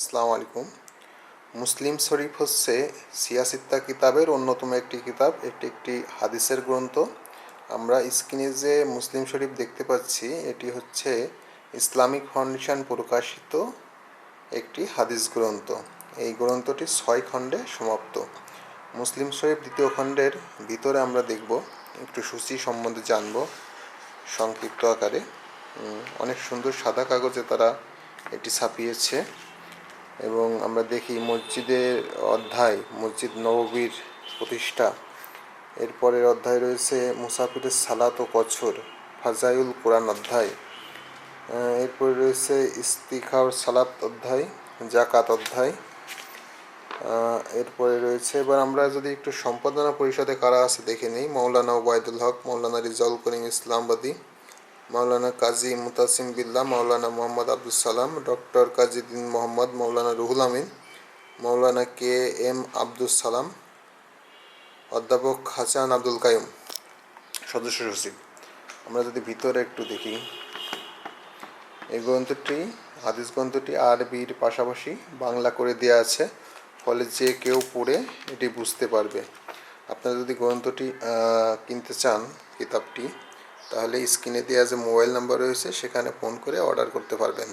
আসসালামু আলাইকুম। মুসলিম শরীফ হচ্ছে সিয়াসিত্তা কিতাবের অন্যতম একটি কিতাব। এটি একটি হাদিসের গ্রন্থ। আমরা স্ক্রিনে যে মুসলিম শরীফ দেখতে পাচ্ছি, এটি হচ্ছে ইসলামিক ফাউন্ডেশন প্রকাশিত একটি হাদিস গ্রন্থ। এই গ্রন্থটি ছয় খণ্ডে সমাপ্ত। মুসলিম শরীফ দ্বিতীয় খণ্ডের ভিতরে আমরা দেখব, একটু সূচি সম্বন্ধে জানব সংক্ষিপ্ত আকারে। অনেক সুন্দর সাদা কাগজে তারা এটি ছাপিয়েছে। এবং আমরা দেখি মসজিদের অধ্যায়, মসজিদ নববীর প্রতিষ্ঠা। এরপরের অধ্যায় রয়েছে মুসাফিরের সালাত ও কছর ফাজাইউল কোরআন অধ্যায়। এরপরে রয়েছে ইস্তিখার সালাত অধ্যায় জাকাত অধ্যায়। এরপরে রয়েছে, এবার আমরা যদি একটু সম্পাদনা পরিষদে কারা আছে দেখে নিই, মৌলানা ওবায়দুল হক, মৌলানা রিজাউল করিম ইসলামবাদী। মাওলানা কাজী মুতাসিম বিল্লাহ, Maulana Mohammad Abdul Salam, doctor Kajiddin Mohammad, Maulana Ruhul Amin, Maulana K M Abdul Salam, অধ্যাপক হাসান আব্দুল কায়ুম সদস্য সচিব, আমরা যদি ভিতরে একটু দেখি, এই গ্রন্থটি, হাদিস গ্রন্থটি আরবির পাশাপাশি বাংলা করে দেওয়া আছে, ফলে যে কেউ পড়ে এটি বুঝতে পারবে। আপনারা যদি গ্রন্থটি কিনতে চান, কিতাবটি তাহলে স্ক্রিনে দেওয়া যে মোবাইল নাম্বার রয়েছে সেখানে ফোন করে অর্ডার করতে পারবেন।